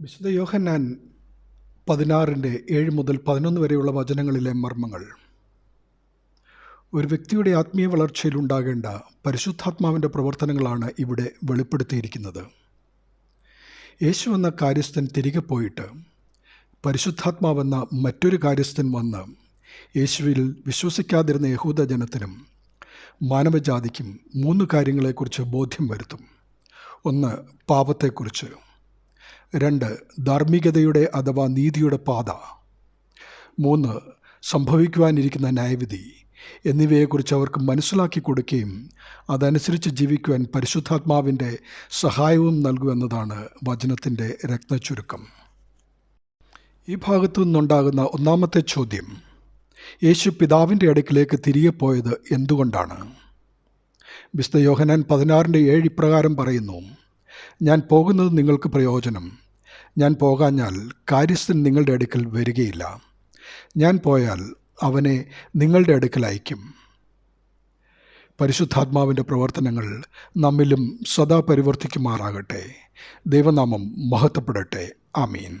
വിശുദ്ധ യോഹന്നാൻ പതിനാറിന്റെ ഏഴ് മുതൽ പതിനൊന്ന് വരെയുള്ള വചനങ്ങളിലെ മർമ്മങ്ങൾ. ഒരു വ്യക്തിയുടെ ആത്മീയ വളർച്ചയിൽ ഉണ്ടാകേണ്ട പരിശുദ്ധാത്മാവിന്റെ പ്രവർത്തനങ്ങളാണ് ഇവിടെ വെളിപ്പെടുത്തിയിരിക്കുന്നത്. യേശു എന്ന കാര്യസ്ഥൻ തിരികെ പോയിട്ട് പരിശുദ്ധാത്മാവെന്ന മറ്റൊരു കാര്യസ്ഥൻ വന്ന് യേശുവിൽ വിശ്വസിക്കാതിരുന്ന യഹൂദ ജനത്തിനും മാനവജാതിക്കും മൂന്ന് കാര്യങ്ങളെക്കുറിച്ച് ബോധ്യം വരുത്തും. ഒന്ന് പാപത്തെക്കുറിച്ച്. രണ്ട് ധാർമ്മികതയുടെ അഥവാ നീതിയുടെ പാത. മൂന്ന് സംഭവിക്കുവാനിരിക്കുന്ന ന്യായവിധി എന്നിവയെക്കുറിച്ച് അവർക്ക് മനസ്സിലാക്കി കൊടുക്കുകയും അതനുസരിച്ച് ജീവിക്കുവാൻ പരിശുദ്ധാത്മാവിന്റെ സഹായവും നൽകുമെന്നതാണ് വചനത്തിന്റെ രത്നച്ചുരുക്കം. ഈ ഭാഗത്തു നിന്നുണ്ടാകുന്ന ഒന്നാമത്തെ ചോദ്യം യേശു പിതാവിന്റെ അടുക്കിലേക്ക് തിരികെ പോയത് എന്തുകൊണ്ടാണ്? വിശുദ്ധ യോഹനാൻ പതിനാറിന്റെ ഏഴ് ഇപ്രകാരം പറയുന്നു ഞാൻ പോകുന്നത് നിങ്ങൾക്ക് പ്രയോജനം. ഞാൻ പോകാഞ്ഞാൽ കാര്യസ്ഥൻ നിങ്ങളുടെ അടുക്കൽ വരികയില്ല. ഞാൻ പോയാൽ അവനെ നിങ്ങളുടെ അടുക്കൽ അയക്കും പരിശുദ്ധാത്മാവിന്റെ പ്രവർത്തനങ്ങൾ നമ്മിലും സദാ പരിവർത്തിക്കുമാറാകട്ടെ. ദൈവനാമം മഹത്വപ്പെടട്ടെ. ആമീൻ.